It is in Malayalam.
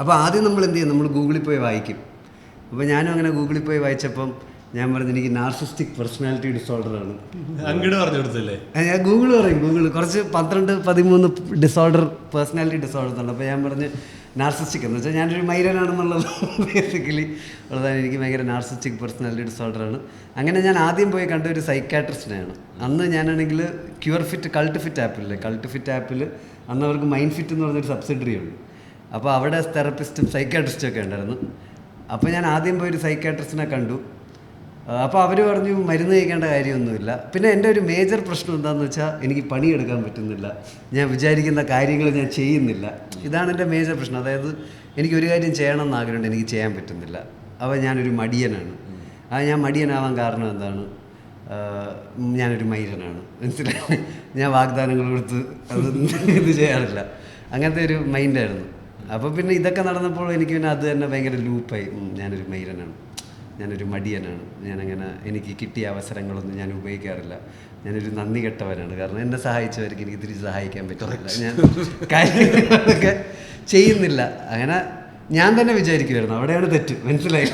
അപ്പോൾ ആദ്യം നമ്മൾ എന്ത് ചെയ്യും? നമ്മൾ ഗൂഗിളിൽ പോയി വായിക്കും. അപ്പോൾ ഞാനും അങ്ങനെ ഗൂഗിളിൽ പോയി വായിച്ചപ്പം ഞാൻ പറഞ്ഞു എനിക്ക് നാർസിസ്റ്റിക് പേഴ്സണാലിറ്റി ഡിസോർഡറാണ് അങ്ങോട്ട് പറഞ്ഞു കൊടുത്തല്ലേ ഞാൻ ഗൂഗിൾ പറയും ഗൂഗിൾ. കുറച്ച് പന്ത്രണ്ട് പതിമൂന്ന് ഡിസോർഡർ പേഴ്സണാലിറ്റി ഡിസോർഡർ ഉണ്ട്. അപ്പോൾ ഞാൻ പറഞ്ഞ് നാർസിസ്റ്റിക് എന്ന് വെച്ചാൽ ഞാനൊരു മൈരനാണെന്നുള്ളത് ബേസിക്കലി ഉള്ളതാണ്. എനിക്ക് ഭയങ്കര നാർസിസ്റ്റിക് പേഴ്സണാലിറ്റി ഡിസോർഡറാണ് അങ്ങനെ ഞാൻ ആദ്യം പോയി കണ്ട ഒരു സൈക്കാട്രിസ്റ്റിനെയാണ് അന്ന് ഞാനാണെങ്കിൽ ക്യൂർ ഫിറ്റ് കൾട്ട് ഫിറ്റ് ആപ്പില്ലേ കൾട്ട് ഫിറ്റ് ആപ്പിൽ അന്ന് അവർക്ക് മൈൻഡ് ഫിറ്റ് എന്ന് പറഞ്ഞൊരു സബ്സിഡറി ഉണ്ട്. അപ്പോൾ അവിടെ തെറപ്പിസ്റ്റും സൈക്കാട്രിസ്റ്റും ഒക്കെ ഉണ്ടായിരുന്നു. അപ്പോൾ ഞാൻ ആദ്യം പോയി ഒരു സൈക്കാട്രിസ്റ്റിനെ കണ്ടു. അപ്പോൾ അവർ പറഞ്ഞു മരുന്ന് കഴിക്കേണ്ട കാര്യമൊന്നുമില്ല. പിന്നെ എന്റെ ഒരു മേജർ പ്രശ്നം എന്താണെന്ന് വെച്ചാൽ എനിക്ക് പണിയെടുക്കാൻ പറ്റുന്നില്ല. ഞാൻ വിചാരിക്കുന്ന കാര്യങ്ങൾ ഞാൻ ചെയ്യുന്നില്ല. ഇതാണ് എന്റെ മേജർ പ്രശ്നം. അതായത് എനിക്ക് ഒരു കാര്യം ചെയ്യണം എന്ന് ആഗ്രഹമുണ്ട് എനിക്ക് ചെയ്യാൻ പറ്റുന്നില്ല. അപ്പോൾ ഞാനൊരു മടിയനാണ്. ആ ഞാൻ മടിയനാവാൻ കാരണം എന്താണ്? ഞാനൊരു മൈരനാണ്. മനസ്സിലായി? ഞാൻ വാഗ്ദാനങ്ങൾ കൊടുത്ത് അത് ഇത് ചെയ്യാറില്ല. അങ്ങനത്തെ ഒരു മൈൻഡായിരുന്നു അപ്പോൾ പിന്നെ ഇതൊക്കെ നടന്നപ്പോൾ എനിക്ക് പിന്നെ അത് തന്നെ ഭയങ്കര ലൂപ്പായി. ഞാനൊരു മൈരനാണ്. ഞാനൊരു മടിയനാണ്. ഞാനങ്ങനെ എനിക്ക് കിട്ടിയ അവസരങ്ങളൊന്നും ഞാൻ ഉപയോഗിക്കാറില്ല. ഞാനൊരു നന്ദി കെട്ടവനാണ്. കാരണം എന്നെ സഹായിച്ചവർക്ക് എനിക്ക് തിരിച്ച് സഹായിക്കാൻ പറ്റില്ല ഞാൻ കാര്യങ്ങളൊക്കെ ചെയ്യുന്നില്ല. അങ്ങനെ ഞാൻ തന്നെ വിചാരിക്കുമായിരുന്നു അവിടെയാണ് തെറ്റ്. മനസ്സിലായി